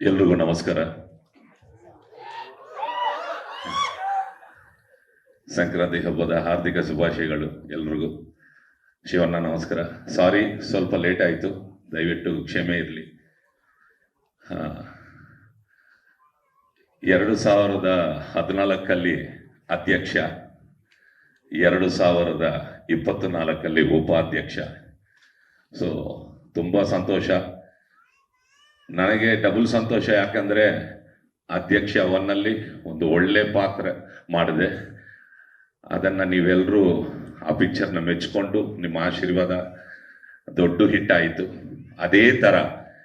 ಎಲ್ರಿಗೂ ನಮಸ್ಕಾರ. ಸಂಕ್ರಾಂತಿ ಹಬ್ಬದ ಹಾರ್ದಿಕ ಶುಭಾಶಯಗಳು ಎಲ್ರಿಗೂ. ಶಿವಣ್ಣ, ನಮಸ್ಕಾರ. ಸಾರಿ ಸ್ವಲ್ಪ ಲೇಟ್ ಆಯಿತು. ದಯವಿಟ್ಟು ಕ್ಷಮೆ ಇರಲಿ. ಎರಡು ಸಾವಿರದ ಹದಿನಾಲ್ಕಲ್ಲಿ ಅಧ್ಯಕ್ಷ, ಎರಡು ಸಾವಿರದ ಇಪ್ಪತ್ತು ನಾಲ್ಕಲ್ಲಿ ಉಪಾಧ್ಯಕ್ಷ. ಸೊ ತುಂಬ ಸಂತೋಷ. ನನಗೆ ಡಬಲ್ ಸಂತೋಷ ಯಾಕಂದ್ರೆ ಅಧ್ಯಕ್ಷ ಒನ್ನಲ್ಲಿ ಒಂದು ಒಳ್ಳೆ ಪಾತ್ರ ಮಾಡಿದೆ. ಅದನ್ನ ನೀವೆಲ್ಲರೂ ಆ ಪಿಕ್ಚರ್ನ ಮೆಚ್ಕೊಂಡು ನಿಮ್ಮ ಆಶೀರ್ವಾದ ದೊಡ್ಡ ಹಿಟ್ಟಾಯಿತು ಅದೇ ತರ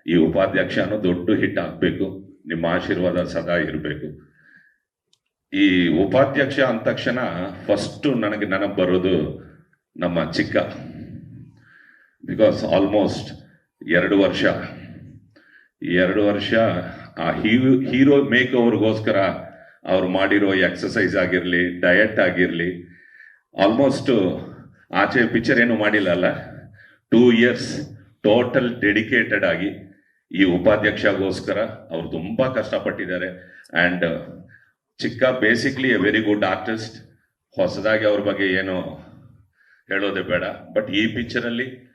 ಈ ಉಪಾಧ್ಯಕ್ಷನು ದೊಡ್ಡ ಹಿಟ್ ಆಗಬೇಕು. ನಿಮ್ಮ ಆಶೀರ್ವಾದ ಸದಾ ಇರಬೇಕು. ಈ ಉಪಾಧ್ಯಕ್ಷ ಅಂದ ತಕ್ಷಣ ಫಸ್ಟ್ ನನಗೆ ನೆನಪು ಬರೋದು ನಮ್ಮ ಚಿಕ್ಕ. ಬಿಕಾಸ್ ಆಲ್ಮೋಸ್ಟ್ ಎರಡು ವರ್ಷ ಎರಡು ವರ್ಷ ಆ ಹೀರೋ ಹೀರೋ ಮೇಕ್ ಓವರ್ಗೋಸ್ಕರ ಅವ್ರು ಮಾಡಿರೋ ಎಕ್ಸಸೈಸ್ ಆಗಿರಲಿ ಡಯಟ್ ಆಗಿರಲಿ ಆಲ್ಮೋಸ್ಟ್ ಆಚೆ ಪಿಕ್ಚರ್ ಏನು ಮಾಡಿಲ್ಲ ಅಲ್ಲ? ಟೂ ಇಯರ್ಸ್ ಟೋಟಲ್ ಡೆಡಿಕೇಟೆಡ್ ಆಗಿ ಈ ಉಪಾಧ್ಯಕ್ಷಗೋಸ್ಕರ ಅವ್ರು ತುಂಬ ಕಷ್ಟಪಟ್ಟಿದ್ದಾರೆ. And Chikka basically a very good artist ಹೊಸದಾಗಿ ಅವ್ರ ಬಗ್ಗೆ ಏನು ಹೇಳೋದೇ ಬೇಡ. ಬಟ್ ಈ ಪಿಕ್ಚರಲ್ಲಿ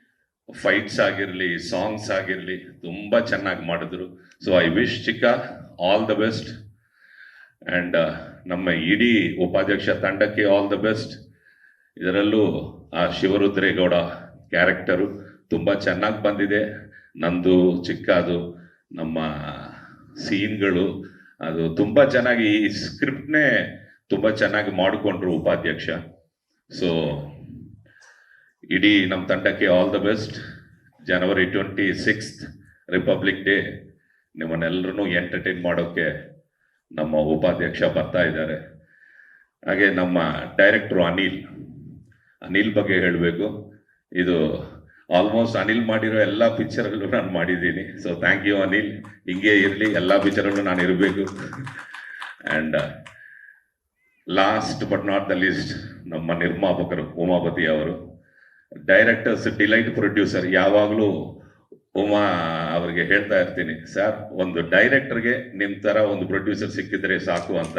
ಫೈಟ್ಸ್ ಆಗಿರಲಿ ಸಾಂಗ್ಸ್ ಆಗಿರಲಿ, ತುಂಬಾ ಚೆನ್ನಾಗಿ ಮಾಡಿದ್ರು. So I wish Chikka all the best and ನಮ್ಮ ಇಡೀ ಉಪಾಧ್ಯಕ್ಷ ತಂಡಕ್ಕೆ ಆಲ್ ದ ಬೆಸ್ಟ್ ಇದರಲ್ಲೂ, ಆ ಶಿವರುದ್ರೇಗೌಡ ಕ್ಯಾರೆಕ್ಟರು ತುಂಬ ಚೆನ್ನಾಗಿ ಬಂದಿದೆ. ನಂದು ಚಿಕ್ಕದು ನಮ್ಮ ಸೀನ್ಗಳು ಅದು ತುಂಬ ಚೆನ್ನಾಗಿ ಈ ಸ್ಕ್ರಿಪ್ಟ್ನೇ ತುಂಬ ಚೆನ್ನಾಗಿ ಮಾಡಿಕೊಂಡ್ರು ಉಪಾಧ್ಯಕ್ಷ. ಸೊ ಇಡೀ ನಮ್ಮ ತಂಡಕ್ಕೆ all the best January twenty sixth Republic Day ನಿಮ್ಮನ್ನೆಲ್ಲರೂ entertain ಮಾಡೋಕ್ಕೆ ನಮ್ಮ ಉಪಾಧ್ಯಕ್ಷ ಬರ್ತಾ ಇದ್ದಾರೆ. ಹಾಗೆ ನಮ್ಮ ಡೈರೆಕ್ಟ್ರು ಅನಿಲ್ ಅನಿಲ್ ಬಗ್ಗೆ ಹೇಳಬೇಕು. ಇದು ಆಲ್ಮೋಸ್ಟ್ ಅನಿಲ್ ಮಾಡಿರೋ ಎಲ್ಲ ಪಿಕ್ಚರ್ಗಳು ನಾನು ಮಾಡಿದ್ದೀನಿ. So thank you Anil. ಹಿಂಗೆ ಇರಲಿ, ಎಲ್ಲ ಪಿಕ್ಚರ್ಗಳು ನಾನು ಇರಬೇಕು. And last but not the least ನಮ್ಮ ನಿರ್ಮಾಪಕರು ಉಮಾಪತಿ ಅವರು. ಡೈರೆಕ್ಟರ್ಸ್ ಡಿಲೈಟ್ ಪ್ರೊಡ್ಯೂಸರ್ ಯಾವಾಗಲೂ ಉಮಾ ಅವರಿಗೆ ಹೇಳ್ತಾ ಇರ್ತೀನಿ ಸರ್ ಒಂದು ಡೈರೆಕ್ಟರ್ಗೆ ನಿಮ್ಮ ಥರ ಒಂದು ಪ್ರೊಡ್ಯೂಸರ್ ಸಿಕ್ಕಿದ್ರೆ ಸಾಕು ಅಂತ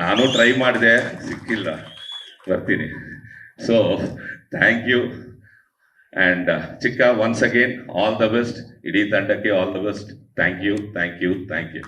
ನಾನು ಟ್ರೈ ಮಾಡಿದೆ, ಸಿಕ್ಕಿಲ್ಲ, ಬರ್ತೀನಿ. So thank you and Chikka once again all the best ಇಡೀ ತಂಡಕ್ಕೆ all the best thank you thank you thank you